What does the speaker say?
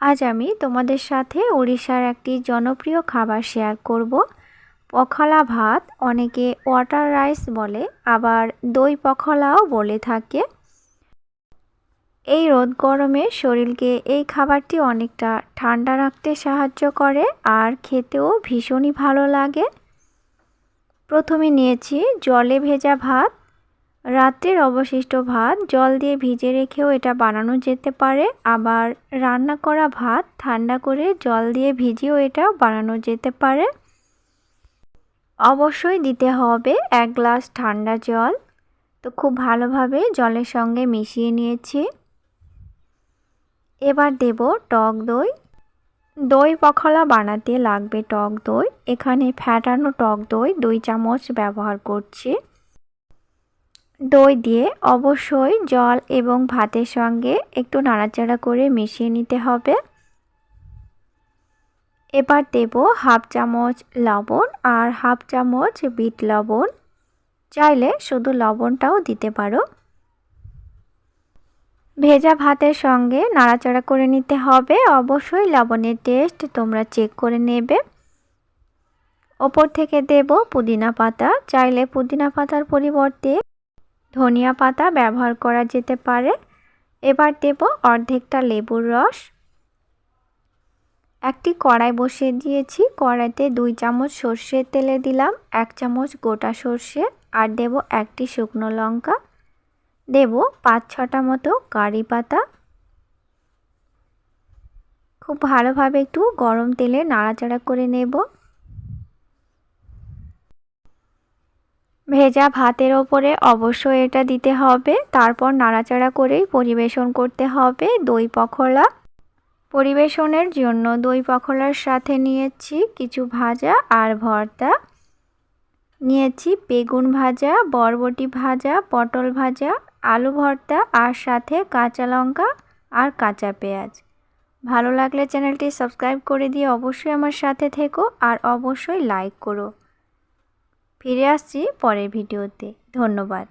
আজ আমি তোমাদের সাথে উড়িষ্যার একটি জনপ্রিয় খাবার শেয়ার করব। পখলা ভাত, অনেকে ওয়াটার রাইস বলে, আবার দই পখলাও বলে থাকে। এই রোদ গরমে শরীরকে এই খাবারটি অনেকটা ঠান্ডা রাখতে সাহায্য করে আর খেতেও ভীষণই ভালো লাগে। প্রথমে নিয়েছি জলে ভেজা ভাত রাত্রের অবশিষ্ট ভাত, জল দিয়ে ভিজে রেখেও এটা বানানো যেতে পারে। আবার রান্না করা ভাত ঠান্ডা করে জল দিয়ে ভিজিয়েও এটা বানানো যেতে পারে। অবশ্যই দিতে হবে এক গ্লাস ঠান্ডা জল। তো খুব ভালোভাবে জলের সঙ্গে মিশিয়ে নিয়েছি। এবার দেব টক দই। দই পখলা বানাতে লাগবে টক দই। এখানে ফ্যাটানো টক দই দুই চামচ ব্যবহার করছি। দই দিয়ে অবশ্যই জল এবং ভাতের সঙ্গে একটু নাড়াচাড়া করে মিশিয়ে নিতে হবে। এবার দেব হাফ চামচ লবণ আর হাফ চামচ বিট লবণ। চাইলে শুধু লবণটাও দিতে পারো। ভেজা ভাতের সঙ্গে নাড়াচাড়া করে নিতে হবে। অবশ্যই লবণের টেস্ট তোমরা চেক করে নেবে। ওপর থেকে দেব পুদিনা পাতা। চাইলে পুদিনা পাতার পরিবর্তে ধনিয়া পাতা ব্যবহার করা যেতে পারে। এবার দেব অর্ধেকটা লেবুর রস। একটি কড়াই বসিয়ে দিয়েছি। কড়াইতে দুই চামচ সর্ষের তেলে দিলাম, এক চামচ গোটা সর্ষে আর দেব একটি শুকনো লঙ্কা। দেব পাঁচ ছটা মতো কারি পাতা। খুব ভালোভাবে একটু গরম তেলে নাড়াচাড়া করে নেব। ভেজা ভাতের ওপরে অবশ্যই এটা দিতে হবে। তারপর নাড়াচাড়া করেই পরিবেশন করতে হবে দই পখোড়া পরিবেশনের জন্য দই পখোড়ার সাথে নিয়েছি কিছু ভাজা আর ভর্তা। নিয়েছি বেগুন ভাজা, বরবটি ভাজা, পটল ভাজা, আলু ভর্তা আর সাথে কাঁচা লঙ্কা আর কাঁচা পেঁয়াজ। ভালো লাগলে চ্যানেলটি সাবস্ক্রাইব করে দিয়ে অবশ্যই আমার সাথে থেকো আর অবশ্যই লাইক করো। ফিরে আসছি পরের ভিডিওতে। ধন্যবাদ।